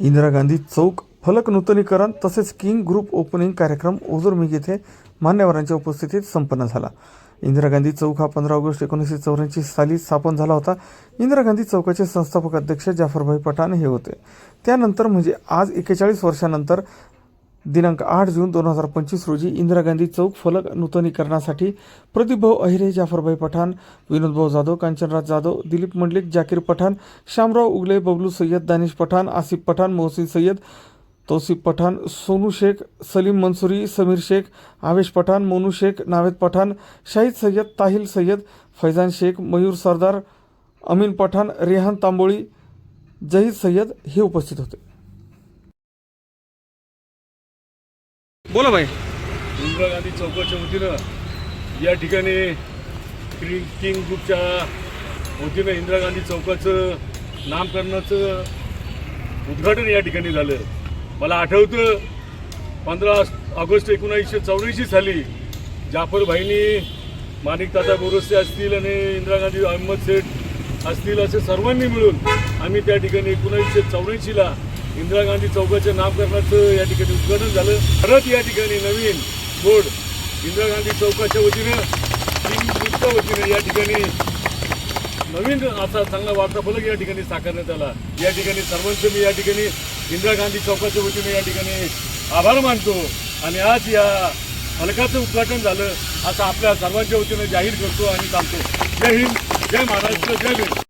इंदिरा गांधी चौक फलक नूतनीकरण तसेच किंग ग्रुप ओपनिंग कार्यक्रम ओझरमिग येथे मान्यवरांच्या उपस्थितीत संपन्न झाला. इंदिरा गांधी चौक हा पंधरा ऑगस्ट एकोणीसशे चौऱ्याऐंशी साली स्थापन झाला होता. इंदिरा गांधी चौकाचे संस्थापक अध्यक्ष जाफरभाई पठाण हे होते. त्यानंतर म्हणजे आज एक्केचाळीस वर्षानंतर दिनांक आठ जून दोन हजार पंचवीस रोजी इंदिरा गांधी चौक फलक नूतनीकरणासाठी प्रदीपभाऊ अहिरे जाफरभाई पठाण विनोदभाऊ जाधव कांचनराज जाधव दिलीप मंडलिक जाकीर पठाण शामराव उगले बबलू सय्यद दानिश पठाण आसिफ पठाण मोहसिन सय्यद तौसिफ पठाण सोनू शेख सलीम मंसुरी समीर शेख आवेश पठाण मोनू शेख नावेद पठाण शाहिद सय्यद ताहिल सय्यद फैजान शेख मयूर सरदार अमीन पठाण रेहान तांबोळी जहीद सय्यद हे उपस्थित होते. बोला भाई. इंदिरा गांधी चौकाच्या वतीनं या ठिकाणी क्रिंग किंग ग्रुपच्या वतीनं इंदिरा गांधी चौकाचं नामकरणाचं उद्घाटन या ठिकाणी झालं. मला आठवतं पंधरा ऑगस्ट एकोणीसशे चौऱ्याऐंशी साली जाफरभाईंनी माणिक दादा बोरसे असतील आणि इंदिरा गांधी अहमद सेठ असतील असे सर्वांनी मिळून आम्ही त्या ठिकाणी एकोणीसशे चौऱ्याऐंशीला इंदिरा गांधी चौकाच्या नामकरणाचं या ठिकाणी उद्घाटन झालं. परत या ठिकाणी नवीन बोर्ड इंदिरा गांधी चौकाच्या वतीनं किंग वतीनं या ठिकाणी नवीन असा चांगला वार्ताफलक या ठिकाणी साकारण्यात आला. या ठिकाणी सर्वांचं मी या ठिकाणी इंदिरा गांधी चौकाच्या वतीने या ठिकाणी आभार मानतो. आणि आज या फलकाचं उद्घाटन झालं असं आपल्या सर्वांच्या वतीनं जाहीर करतो आणि सांगतो. जय हिंद जय महाराष्ट्र जय हिंद